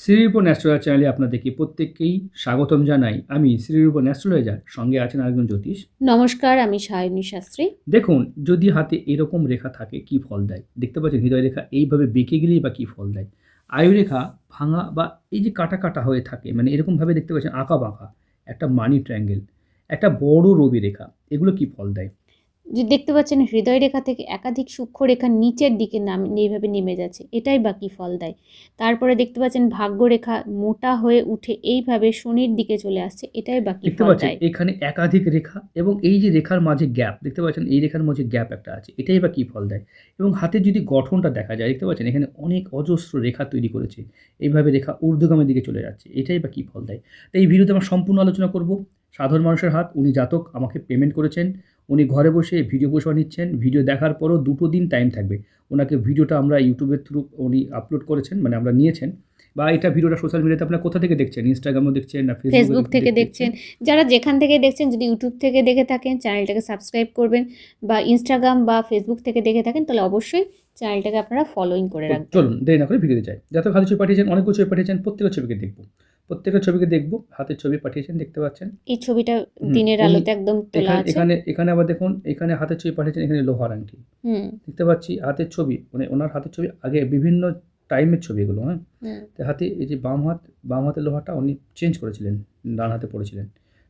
শ্রীরূপ ন্যাস্ট্রোলজার চ্যানেলে আপনাদেরকে প্রত্যেককেই স্বাগতম জানাই। আমি শ্রীরূপ ন্যাস্ট্রোলজার সঙ্গে আছেন আরেকজন জ্যোতিষ। নমস্কার আমি সায়নী শাস্ত্রী। দেখুন যদি হাতে এরকম রেখা থাকে কি ফল দেয়? দেখতে পাচ্ছেন হৃদয় রেখা এইভাবে বেঁকে গেলেই বা কী ফল দেয়? আয়ু রেখা ভাঙা বা এই যে কাটা কাটা হয়ে থাকে মানে এরকমভাবে দেখতে পাচ্ছেন আঁকা বাঁকা একটা মানি ট্রায়াঙ্গেল একটা বড় রবি রেখা এগুলো কি ফল দেয়? যে দেখতে পাচ্ছেন হৃদয় রেখা থেকে একাধিক সূক্ষ্ম রেখা নিচের দিকে নাম এইভাবে নেমে যাচ্ছে। এটাই বাকি ফল দেয়? তারপরে দেখতে পাচ্ছেন ভাগ্য রেখা মোটা হয়ে উঠে এইভাবে শনির দিকে চলে আসছে। এটাই বাকি দেখতে ফল পাচ্ছেন দেয়? এখানে একাধিক রেখা এবং এই যে রেখার মাঝে গ্যাপ দেখতে পাচ্ছেন এই রেখার মাঝে গ্যাপ একটা আছে। এটাই বা কী ফল দেয়? এবং হাতের যদি গঠনটা দেখা যায় দেখতে পাচ্ছেন এখানে অনেক অজস্র রেখা তৈরি করেছে। এইভাবে রেখা ঊর্ধ্বগামের দিকে চলে যাচ্ছে। এটাই বা কী ফল দেয়? তাই এই ভিডিওতে আমরা সম্পূর্ণ আলোচনা করব। সাধারণ মানুষের হাত উনি জাতক আমাকে পেমেন্ট করেছেন। উনি ঘরে বসে ভিডিও বসে নিচ্ছেন। ভিডিও দেখার পরও দুটো দিন টাইম থাকবে। ওনাকে ভিডিওটা আমরা ইউটিউবের থ্রু উনি আপলোড করেছেন মানে আমরা নিয়েছেন। বা এটা ভিডিওটা সোশ্যাল মিডিয়াতে আপনারা কোথা থেকে দেখছেন? ইনস্টাগ্রামও দেখছেন না ফেসবুক থেকে দেখছেন। যারা যেখান থেকে দেখছেন যদি ইউটিউব থেকে দেখে থাকেন চ্যানেলটাকে সাবস্ক্রাইব করবেন বা ইনস্টাগ্রাম বা ফেসবুক থেকে দেখে থাকেন তাহলে অবশ্যই চ্যানেলটাকে আপনারা ফলোইং করে রাখবেন। চলুন দেরি না করে ভিডিওতে যাই। যত ভালো ছবি পাঠিয়েছেন অনেকগুলো ছবি পাঠিয়েছেন প্রত্যেকের ছবিকে দেখব। প্রত্যেকের ছবিকে দেখব হাতের ছবি পাঠিয়েছেন দেখতে পাচ্ছেন। এই ছবিটা দিনের আলোতে একদম তোলা আছে। এখানে এখানে আবার দেখুন এখানে হাতের ছবি পাঠিয়েছেন এখানে লোহার আংটি। হুম। দেখতে পাচ্ছি হাতের ছবি মানে ওনার হাতের ছবি আগে বিভিন্ন টাইমের ছবি এগুলো হ্যাঁ তো হাতে এই যে বাম হাত বাম হাতের লোহাটা উনি চেঞ্জ করেছিলেন ডান হাতে পড়েছিলেন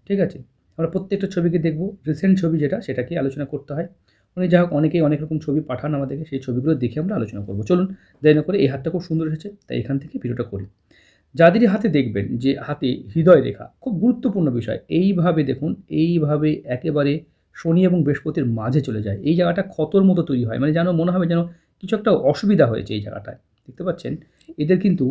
ঠিক আছে? আমরা প্রত্যেকটা ছবিকে দেখব রিসেন্ট ছবি যেটা সেটাকে আলোচনা করতে হয়। উনি যাই হোক অনেকেই অনেক রকম ছবি পাঠান আমাদেরকে সেই ছবিগুলো দেখে আমরা আলোচনা করব। চলুন দেরি না করে এই হাতটা খুব সুন্দর এসেছে তাই এখান থেকে ভিডিওটা করি। যাদেরই হাতে দেখবেন যে হাতে হৃদয় রেখা, খুব গুরুত্বপূর্ণ বিষয়। এইভাবে দেখুন, এইভাবে একেবারে শনি এবং বৃহস্পতির মাঝে চলে যায়। এই জায়গাটা ক্ষতর মতো তৈরি হয়। মানে যেন মনে হবে যেন কিছু একটা অসুবিধা হয়েছে এই জায়গাটায়। দেখতে পাচ্ছেন? এদের কিন্তু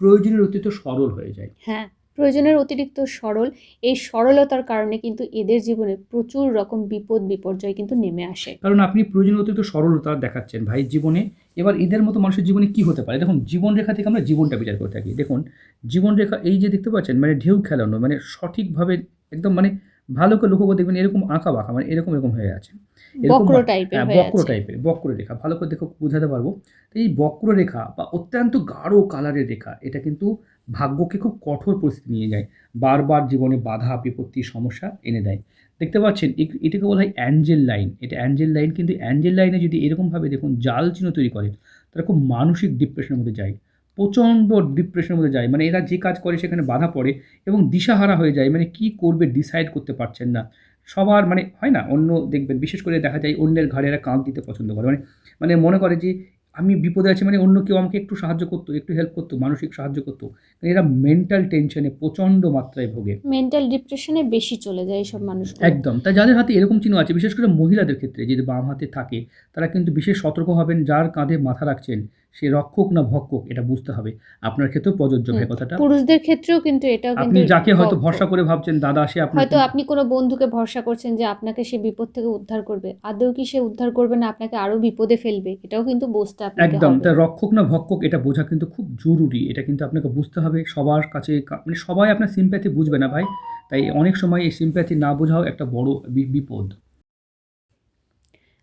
প্রয়োজনের অতিরিক্ত সরল হয়ে যায়। হ্যাঁ। প্রয়োজনের অতিরিক্ত সরল। এই সরলতার কারণে কিন্তু এদের জীবনে প্রচুর রকম বিপদ বিপর্যয় কিন্তু নেমে আসে। কারণ আপনি প্রয়োজনীয় অতিরিক্ত সরলতা দেখাচ্ছেন ভাই জীবনে। এবার এদের মতো মানুষের জীবনে কি হতে পারে? দেখুন জীবন রেখা থেকে আমরা জীবনটা বিচার করে থাকি। দেখুন জীবন রেখা এই যে দেখতে পাচ্ছেন মানে ঢেউ খেলানো মানে সঠিকভাবে একদম মানে ভালো করে লক্ষ্য করে দেখবেন এরকম আঁকা বাঁকা মানে এরকম এরকম হয়ে আছে। এরকম বক্র টাইপের হ্যাঁ বক্র টাইপের বক্র রেখা ভালো করে দেখো বোঝাতে পারব। তো এই বক্র রেখা বা অত্যন্ত গাঢ় কালারের রেখা এটা কিন্তু ভাগ্যকে খুব কঠোর পরিস্থিতি নিয়ে যায়। বারবার জীবনে বাধা, বিপত্তি, সমস্যা এনে দেয়। দেখতে পাচ্ছেন এটাকে বলা হয় অ্যাঞ্জেল লাইন। এটা অ্যাঞ্জেল লাইন কিন্তু অ্যাঞ্জেল লাইনে যদি এরকমভাবে দেখুন জাল চিহ্ন তৈরি করে, তারা খুব মানসিক ডিপ্রেশনের মধ্যে যায়। প্রচণ্ড ডিপ্রেশনের মধ্যে যায়। মানে এরা যে কাজ করে সেখানে বাধা পড়ে এবং দিশাহারা হয়ে যায়। মানে কি করবে ডিসাইড করতে পারছেন না। সবার মানে হয় না, অন্য দেখবেন, বিশেষ করে দেখা যায় অন্যের ঘাড়ে এরা কাঁধ দিতে পছন্দ করে। মানে মানে মনে করে যে আমি বিপদে আছি মানে অন্য কেউ আমাকে একটু সাহায্য করতো একটু হেল্প করতো মানসিক সাহায্য করতো। এরা মেন্টাল টেনশনে প্রচণ্ড মাত্রায় ভোগে। মেন্টাল ডিপ্রেশনে বেশি চলে যায় এইসব মানুষ একদম। তাই যাদের হাতে এরকম চিহ্ন আছে বিশেষ করে মহিলাদের ক্ষেত্রে যদি বাম হাতে থাকে তারা কিন্তু বিশেষ সতর্ক হবেন যার কাঁধে মাথা রাখছেন সে রক্ষক না ভক্ষক এটা বুঝতে হবে। আপনার ক্ষেত্রেও প্রযোজ্য হুম, কথাটা। পুরুষদের ক্ষেত্রেও কিন্তু এটাও আপনি যাকে হয়তো ভরসা করে ভাবছেন দাদা সে আপনার হয়তো আপনি কোনো বন্ধুকে ভরসা করছেন যে আপনাকে সে বিপদ থেকে উদ্ধার করবে। আদৌ কি সে উদ্ধার করবে না আপনাকে আরও বিপদে ফেলবে? এটাও কিন্তু বুঝতে আপনাকে একদম হবে। তা রক্ষক না ভক্ষক এটা বোঝা কিন্তু খুব জরুরি। এটা কিন্তু আপনাকে বুঝতে হবে সবার কাছে মানে সবাই আপনার সিম্প্যাথি বুঝবে না ভাই। তাই অনেক সময় এই সিম্প্যাথি না বোঝাও একটা বড় বিপদ।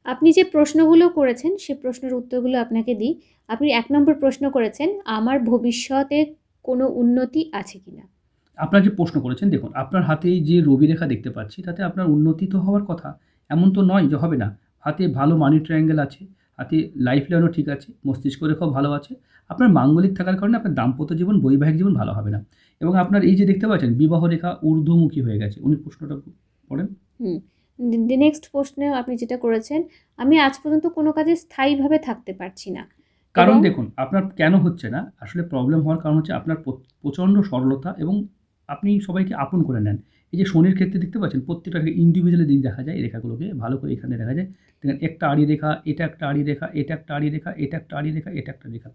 আপনি যে প্রশ্নগুলো করেছেন সে প্রশ্নের উত্তরগুলো আপনাকে দিই। আপনি এক নম্বর প্রশ্ন করেছেন আমার ভবিষ্যতে কোনো উন্নতি আছে কিনা? আপনার যে প্রশ্ন করেছেন দেখুন আপনার হাতে যে রবি রেখা দেখতে পাচ্ছি তাতে আপনার উন্নতি তো হওয়ার কথা। এমন তো নয় যে হবে না। হাতে ভালো মানি ট্রায়াঙ্গেল আছে হাতে লাইফ লাইনও ঠিক আছে মস্তিষ্ক রেখাও ভালো আছে। আপনার মাঙ্গলিক থাকার কারণে আপনার দাম্পত্য জীবন বৈবাহিক জীবন ভালো হবে না। এবং আপনার এই যে দেখতে পাচ্ছেন বিবাহ রেখা ঊর্ধ্বমুখী হয়ে গেছে। উনি প্রশ্নটা পড়েন নেক্সট প্রশ্নে আপনি যেটা করেছেন আমি আজ পর্যন্ত কোনো কাজে স্থায়ীভাবে থাকতে পারছি না। কারণ দেখুন আপনার কেন হচ্ছে না? আসলে প্রবলেম হওয়ার কারণ হচ্ছে আপনার প্রচণ্ড সরলতা এবং আপনি সবাইকে আপন করে নেন। এই যে শনির ক্ষেত্রে দেখতে পাচ্ছেন প্রত্যেকটা ইন্ডিভিজুয়ালি দিক দেখা যায় এই রেখাগুলোকে ভালো করে এখানে দেখা যায়। দেখেন একটা আড়ি রেখা এটা একটা আড়ি রেখা এটা একটা আড়ি রেখা এটা একটা আড়ি রেখা এটা একটা রেখা।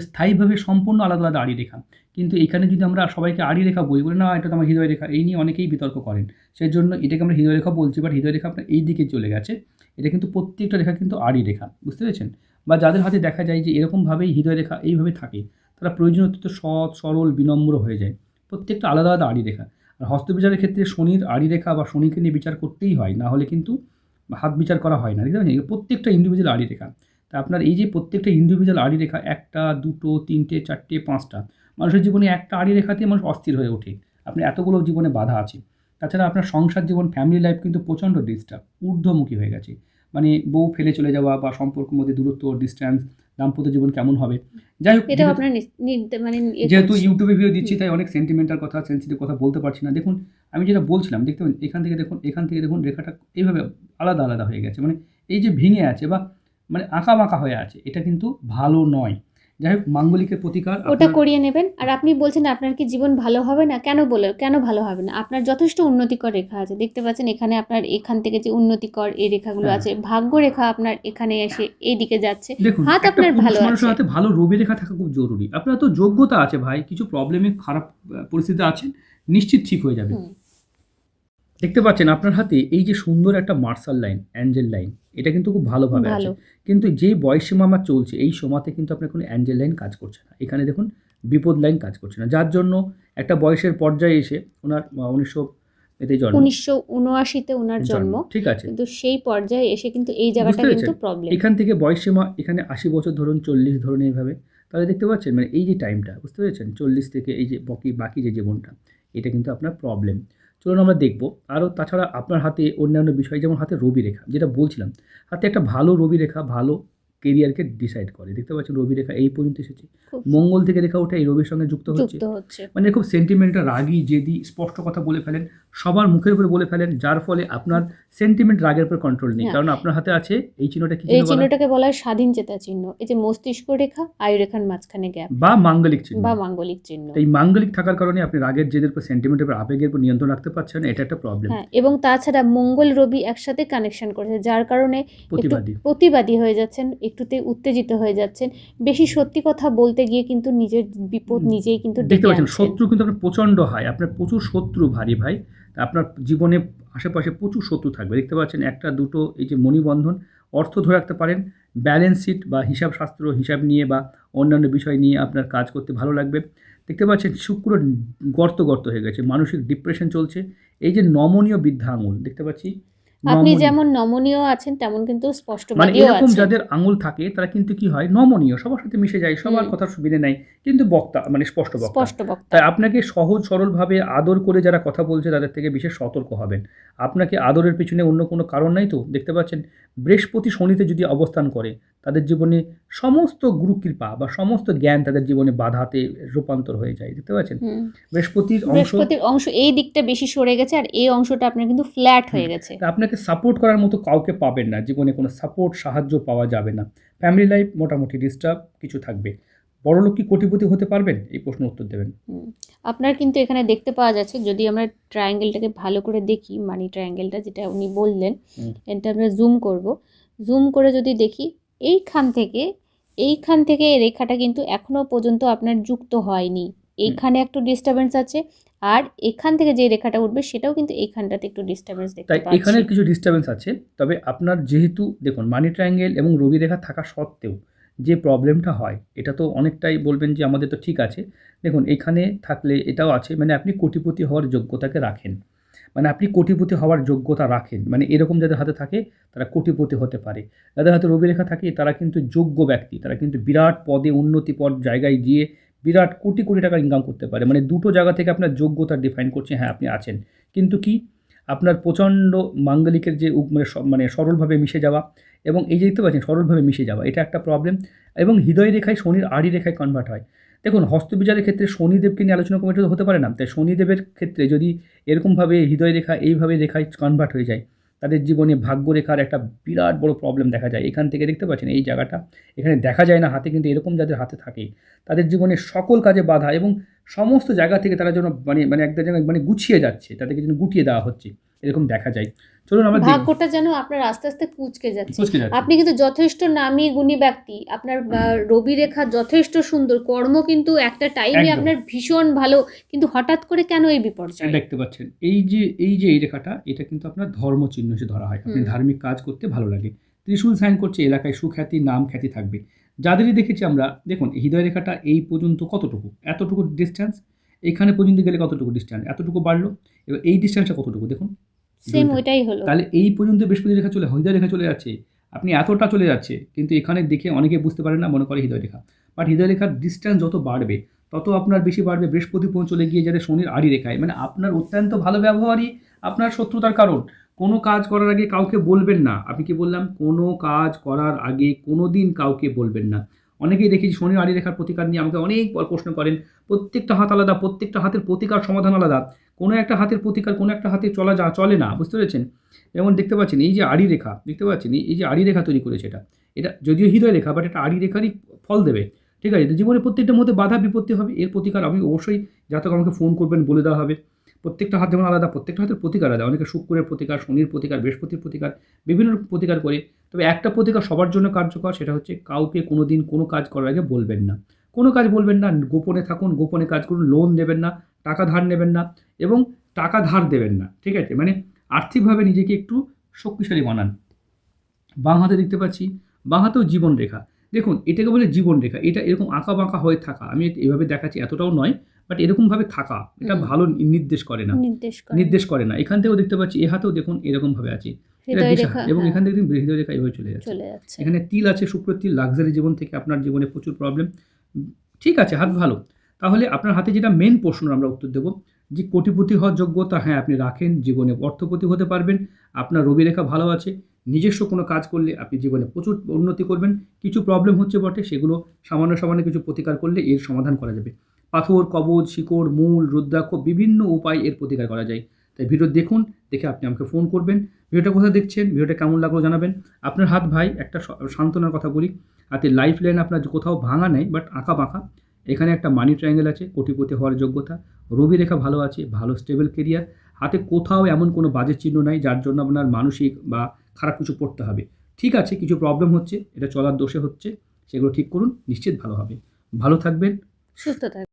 স্থায়ীভাবে সম্পূর্ণ আলাদা আলাদা আড়ি রেখা। কিন্তু এখানে যদি আমরা সবাইকে আড়ি রেখা বলি, বলে, না, এটা তো আমার হৃদয় রেখা। এই নিয়ে অনেকেই বিতর্ক করেন। সেই জন্য এটাকে আমরা হৃদয় রেখা বলছি বাট হৃদয় রেখা আপনার এই দিকে চলে গেছে। এটা কিন্তু প্রত্যেকটা রেখা কিন্তু আড়ি রেখা, বুঝতে পেরেছেন? বা যাদের হাতে দেখা যায় যে এরকমভাবেই হৃদয় রেখা এইভাবে থাকে, তারা প্রয়োজন অত্যন্ত সৎ, সরল, বিনম্র হয়ে যায়। প্রত্যেকটা আলাদা আলাদা আড়ি রেখা। আর হস্তবিচারের ক্ষেত্রে শনির আড়ি রেখা বা শনিকে নিয়ে বিচার করতেই হয়, না হলে কিন্তু হাত বিচার করা হয় না ঠিক প্রত্যেকটা ইন্ডিভিজুয়াল আড়ি রেখা। তা আপনার এই যে প্রত্যেকটা ইন্ডিভিজুয়াল আড়ি রেখা একটা দুটো তিনটে চারটে পাঁচটা মানুষের জীবনে একটা আড়ি রেখাতে মানুষ অস্থির হয়ে ওঠে। আপনার এতগুলো জীবনে বাধা আছে। তাছাড়া আপনার সংসার জীবন ফ্যামিলি লাইফ কিন্তু প্রচণ্ড ডিস্টার্ব ঊর্ধ্বমুখী হয়ে গেছে। মানে বউ ফেলে চলে যাওয়া বা সম্পর্কের মধ্যে দূরত্ব ডিস্ট্যান্স দাম্পত্য জীবন কেমন হবে? যাই হোক যেহেতু- আপনার মানে যেহেতু ইউটিউবে ভিডিও দিচ্ছি তাই অনেক সেন্টিমেন্টাল কথা সেন্সিটিভ কথা বলতে পারছি না। দেখুন আমি যেটা বলছিলাম দেখতে এখান থেকে দেখুন এখান থেকে দেখুন রেখাটা এইভাবে আলাদা আলাদা হয়ে গেছে। মানে এই যে ভেঙে আছে বা মানে আঁকা বাঁকা হয়ে আছে। এটা কিন্তু ভালো নয়। যাই হোক মাঙ্গলিকের প্রতিকার ওটা করিয়ে নেবেন। আর আপনি বলছেন আপনার কি জীবন ভালো হবে না? কেন বলে কেন ভালো হবে না? আপনার যথেষ্ট উন্নতিকর রেখা আছে। দেখতে পাচ্ছেন এখানে আপনার এখান থেকে যে উন্নতিকর এই রেখাগুলো হ্যাঁ। আছে ভাগ্য রেখা আপনার এখানে এসে এই দিকে যাচ্ছে হাত আপনার ভালো মানুষের আছে। হাতে ভালো রবি রেখা থাকা খুব জরুরি। আপনার তো যোগ্যতা আছে ভাই কিছু প্রবলেমে খারাপ পরিস্থিতি আছেন নিশ্চিত ঠিক হয়ে যাবে। দেখতে পাচ্ছেন আপনার হাতে এই যে সুন্দর একটা মার্শাল লাইন অ্যাঞ্জেল লাইন এটা কিন্তু খুব ভালোভাবে আছে। কিন্তু যেই বয়স সীমা আমার চলছে এই সময়তে কিন্তু আপনার কোনো অ্যাঞ্জেল লাইন কাজ করছে না। এখানে দেখুন বিপদ লাইন কাজ করছে না। যার জন্য একটা বয়সের পর্যায়ে এসে ওনার উনিশশো এতে জন্ম। উনিশশো উনআশিতে ওনার জন্ম ঠিক আছে। কিন্তু সেই পর্যায়ে এসে কিন্তু এই জায়গাটা কিন্তু? প্রবলেম এখান থেকে বয়স সীমা এখানে আশি বছর ধরুন চল্লিশ ধরুন এইভাবে। তাহলে দেখতে পাচ্ছেন মানে এই যে টাইমটা বুঝতে পেরেছেন? চল্লিশ থেকে এই যে বাকি বাকি যে জীবনটা এটা কিন্তু আপনার প্রবলেম চলুন আমরা দেখব। আরও তাছাড়া আপনার হাতে অন্যান্য বিষয় যেমন হাতে রবি রেখা যেটা বলছিলাম হাতে একটা ভালো রবি রেখা ভালো কেরিয়ারকে ডিসাইড করে। দেখতে পাচ্ছেন রবি রেখা এই পর্যন্ত এসেছে। মঙ্গল থেকে রেখা ওঠে এই রবির সঙ্গে যুক্ত হচ্ছে। মানে খুব সেন্টিমেন্টাল রাগি জেদি স্পষ্ট কথা বলে ফেলেন। সবার মুখের উপরে বলে ফেলেন যার ফলে আপনার সেন্টিমেন্ট রাগের উপর কন্ট্রোল নেই। কারণ আপনার হাতে আছে এই চিহ্নটা কি এই? চিহ্নটাকে বলা হয় স্বাধীন চেতা চিহ্ন। এই যে মস্তিষ্ক রেখা আয়ু রেখার মাঝখানে গ্যাপ বা মাঙ্গলিক চিহ্ন। বা মাঙ্গলিক চিহ্ন। এই মাঙ্গলিক থাকার কারণে আপনি রাগের জেদের উপর সেন্টিমেন্টের উপর আবেগের উপর নিয়ন্ত্রণ রাখতে পারছেন এটা একটা প্রবলেম হ্যাঁ এবং তাছাড়া মঙ্গল রবি একসাথে কানেকশন করেছে যার কারণে একটু প্রতিবাদী। প্রতিবাদী হয়ে যাচ্ছেন একটুতে উত্তেজিত হয়ে যাচ্ছেন। বেশি সত্যি কথা বলতে গিয়ে কিন্তু নিজের বিপদ নিজেই কিন্তু দেখতে পাচ্ছেন শত্রু কিন্তু আপনার প্রচণ্ড হয় আপনার প্রচুর শত্রু ভারী ভাই। আপনার জীবনে আশেপাশে প্রচুর শত্রু থাকবে। দেখতে পাচ্ছেন একটা, দুটো, এই যে মণিবন্ধন, অর্থ ধরে রাখতে পারেন ব্যালেন্স শিট বা হিসাব শাস্ত্র, হিসাব নিয়ে বা অন্যান্য বিষয় নিয়ে আপনার কাজ করতে ভালো লাগবে। দেখতে পাচ্ছেন শুক্র গর্ত গর্ত হয়ে গেছে, মানসিক ডিপ্রেশন চলছে। এই যে নমনীয় বৃদ্ধা আঙুল দেখতে পাচ্ছি আপনি যেমন নমনীয় আছেন তেমন কিন্তু স্পষ্ট মানে এরকম যাদের আঙুল থাকে তারা কিন্তু কি হয়? নমনীয় সবার সাথে মিশে যায় সবার কথার কথা সুবিধে নেয় কিন্তু বক্তা মানে স্পষ্ট বক্তা। স্পষ্ট বক্তা। তাই আপনাকে সহজ সরলভাবে আদর করে যারা কথা বলছে তাদের থেকে বিশেষ সতর্ক হবেন। আপনাকে আদরের পিছনে অন্য কোনো কারণ নাই তো? দেখতে পাচ্ছেন বৃহস্পতি শনিতে যদি অবস্থান করে তাদের জীবনে সমস্ত গুরু কৃপা বা সমস্ত জ্ঞান তাদের জীবনে বাধাতে রূপান্তর হয়ে যায় দেখতে পাচ্ছেন? বৃহস্পতির অংশ বৃহস্পতির অংশ এই দিকটা বেশি সরে গেছে আর এই অংশটা আপনার কিন্তু ফ্ল্যাট হয়ে গেছে। আপনাকে সাপোর্ট করার মতো কাউকে পাবেন না জীবনে কোনো সাপোর্ট সাহায্য পাওয়া যাবে না। ফ্যামিলি লাইফ মোটামুটি ডিস্টার্ব কিছু থাকবে। বড়লোক কি কোটিপতি হতে পারবেন? এই প্রশ্ন উত্তর দেবেন। আপনার কিন্তু এখানে দেখতে পাওয়া যাচ্ছে যদি আমরা ট্রায়াঙ্গেলটাকে ভালো করে দেখি মানি ট্রায়াঙ্গেলটা যেটা উনি বললেন এটা আমরা জুম করব। জুম করে যদি দেখি এইখান থেকে এইখান থেকে এই রেখাটা কিন্তু এখনও পর্যন্ত আপনার যুক্ত হয়নি। এইখানে একটু ডিস্টারবেন্স আছে আর এখান থেকে যে রেখাটা উঠবে সেটাও কিন্তু এইখানটাতে একটু ডিস্টারবেন্স দেখতে তাই পাচ্ছি। এখানে কিছু ডিস্টারবেন্স আছে তবে আপনার যেহেতু দেখুন মানি ট্রায়াঙ্গেল এবং রবি রেখা থাকা সত্ত্বেও যে প্রবলেমটা হয় এটা তো অনেকটাই বলবেন যে আমাদের তো ঠিক আছে। দেখুন এখানে থাকলে এটাও আছে মানে আপনি কোটিপতি হওয়ার যোগ্যতাকে রাখেন। মানে আপনি কোটিপতি হওয়ার যোগ্যতা রাখেন। মানে এরকম যাদের হাতে থাকে, তারা কোটিপতি হতে পারে। যাদের হাতে রবি রেখা থাকে, তারা কিন্তু যোগ্য ব্যক্তি। তারা কিন্তু বিরাট পদে, উন্নতি পদ জায়গায় গিয়ে বিরাট কোটি কোটি টাকা ইনকাম করতে পারে। মানে দুটো জায়গা থেকে আপনার যোগ্যতা ডিফাইন করছে হ্যাঁ আপনি আছেন। কিন্তু কি? আপনার প্রচণ্ড মাঙ্গলিকের যে মানে মানে সরলভাবে মিশে যাওয়া এবং এই যে দেখতে পাচ্ছেন, সরলভাবে মিশে যাওয়া, এটা একটা প্রবলেম এবং হৃদয় রেখায় শনির আড়ি রেখায় কনভার্ট হয়। দেখুন, হস্তবিচারের ক্ষেত্রে শনিদেবকে নিয়ে আলোচনা কমিটি হতে পারে না। তাই শনিদেবের ক্ষেত্রে যদি এরকমভাবে হৃদয় রেখা এইভাবে রেখায় কনভার্ট হয়ে যায়, তাদের জীবনে ভাগ্য রেখার একটা বিরাট বড় প্রবলেম দেখা যায়। এখান থেকে দেখতে পাচ্ছেন, এই জায়গাটা এখানে দেখা যায় না, হাতে কিন্তু এরকম যাদের হাতে থাকে, তাদের জীবনে সকল কাজে বাধা এবং সমস্ত জায়গা থেকে তারা যেন মানে মানে একটা জায়গায় মানে গুছিয়ে যাচ্ছে, তাদেরকে যেন গুটিয়ে দেওয়া হচ্ছে। এরকম দেখা যায়। চলুন আমরা ভাগ্যটা যেন আপনার আস্তে আস্তে কুচকে যাচ্ছে। আপনি কিন্তু যথেষ্ট নামী গুণী ব্যক্তি। আপনার রবি রেখা যথেষ্ট সুন্দর। কর্ম কিন্তু একটা টাইমে আপনার ভীষণ ভালো। কিন্তু হঠাৎ করে কেন এই বিপর্যয়? দেখতে পাচ্ছেন এই যে এই যে এই রেখাটা এটা কিন্তু আপনার ধর্ম চিহ্ন হিসেবে ধরা হয়। আপনি ধার্মিক কাজ করতে ভালো লাগে। ত্রিশূল সাইন করছে এলাকায় সুখ্যাতি নাম খ্যাতি থাকবে। যাদেরই দেখেছি আমরা দেখুন হৃদয় রেখাটা এই পর্যন্ত কতটুকু? এতটুকু ডিস্টেন্স এখানে পর্যন্ত গেলে কতটুকু ডিস্টেন্স এতটুকু বাড়লো? এবার এই ডিস্টেন্সটা কতটুকু? দেখুন। সেম ওইটাই হলো। তাহলে এই পর্যন্ত বৃহস্পতি রেখা চলে হৃদয় রেখা চলে যাচ্ছে। আপনি এতটা চলে যাচ্ছে কিন্তু এখানে দেখে অনেকে বুঝতে পারেন না মনে করে হৃদয় রেখা। বাট হৃদয় রেখার ডিস্টেন্স যত বাড়বে তত আপনার বেশি বাড়বে বৃহস্পতি পৌঁছ চলে গিয়ে যাতে শনির আড়ি রেখায়। মানে আপনার অত্যন্ত ভালো ব্যবহারই আপনার শত্রুতার কারণ। কোনো কাজ করার আগে কাউকে বলবেন না। আমি কি বললাম? কোনো কাজ করার আগে কোনো দিন কাউকে বলবেন না। অনেকেই দেখেছি শনির আড়ি রেখার প্রতিকার নিয়ে আমাকে অনেক প্রশ্ন করেন। প্রত্যেকটা হাত আলাদা প্রত্যেকটা হাতের প্রতিকার সমাধান আলাদা। কোনো একটা হাতের প্রতিকার, কোনো একটা হাতে চলা যা, চলে না, বুঝতে পেরেছেন? যেমন দেখতে পাচ্ছেন, এই যে আড়ি রেখা, দেখতে পাচ্ছেন? এই- যে আড়ি রেখা তৈরি করেছে এটা। এটা যদিও হৃদয় রেখা বাট এটা আড়ি রেখারই ফল দেবে। ঠিক আছে? জীবনে প্রত্যেকটার মধ্যে বাধা বিপত্তি হবে, এর প্রতিকার আমি অবশ্যই জাতক আমাকে ফোন করবেন, বলে দেওয়া হবে। প্রত্যেকটা হাত যেমন আলাদা, প্রত্যেকটা হাতের প্রতিকার আলাদা। অনেকে শুক্রের প্রতিকার, শনির প্রতিকার, বৃহস্পতির প্রতিকার, বিভিন্ন রকম প্রতিকার করে। তবে একটা প্রতিকার সবার জন্য কার্যকর, সেটা হচ্ছে কাউকে কোনো দিন কোনো কাজ করার আগে বলবেন না। কোনো কাজ বলবেন না গোপনে থাকুন গোপনে কাজ করুন লোন দেবেন না টাকা ধার নেবেন না এবং টাকা ধার দেবেন না ঠিক আছে? মানে আর্থিকভাবে নিজেকে একটু শক্তিশালী বানান। বাঁ হাতে দেখতে পাচ্ছি বাঁ হাতেও জীবন রেখা। দেখুন এটাকে বলে জীবন রেখা। এটা এরকম আঁকা বাঁকা হয়ে থাকা। আমি এভাবে দেখাচ্ছি এতটাও নয় বাট এরকমভাবে থাকা। এটা ভালো নির্দেশ করে না। নির্দেশ করে। না। এখান থেকেও দেখতে পাচ্ছি এ হাতেও দেখুন এরকমভাবে আছে। এটা দিশা। রেখা এবং হ্যাঁ, এখান থেকে দেখুন হৃদয় রেখা এভাবে চলে যাচ্ছে। চলে যাচ্ছে। এখানে তিল আছে শুক্র তিল লাক্সারি জীবন থেকে আপনার জীবনে প্রচুর প্রবলেম ঠিক আছে, হাত ভালো। তাহলে আপনার হাতে যেটা মেন প্রশ্ন, আমরা উত্তর দেবো, যে কোটিপতি হওয়ার যোগ্যতা হ্যাঁ আপনি রাখেন, জীবনে অর্থপতি হতে পারবেন, আপনার রবি রেখা ভালো আছে, নিজস্ব কোনো কাজ করলে আপনি জীবনে প্রচুর উন্নতি করবেন, কিছু প্রবলেম হচ্ছে বটে, সেগুলো সামান্য সামান্য কিছু প্রতিকার করলে এর সমাধান করা যাবে। পাথর, কবজ, শিকড়, মূল, রুদ্রাক্ষ বিভিন্ন উপায় এর প্রতিকার করা যায়। তাই ভিডিও দেখুন, দেখে আপনি আমাকে ফোন করবেন, ভিডিওটা কোথায় দেখছেন, ভিডিওটা কেমন লাগল জানাবেন। আপনার হাত ভাই, একটা সান্ত্বনার কথা বলি। হাতে লাইফ লাইন আপনার কোথাও ভাঙা নেই বাট আঁকা বাঁকা। এখানে একটা মানি ট্রায়াঙ্গেল আছে, কোটিপতি হওয়ার যোগ্যতা। রবি রেখা ভালো আছে, ভালো স্টেবল কেরিয়ার হাতে কোথাও এমন কোনো বাজে চিহ্ন নাই, যার জন্য আপনার মানসিক বা খারাপ কিছু পড়তে হবে। ঠিক আছে, কিছু প্রবলেম হচ্ছে, এটা চলার দোষে হচ্ছে, সেগুলো ঠিক করুন, নিশ্চিত ভালো হবে। ভালো থাকবেন। সুস্থ থাকবে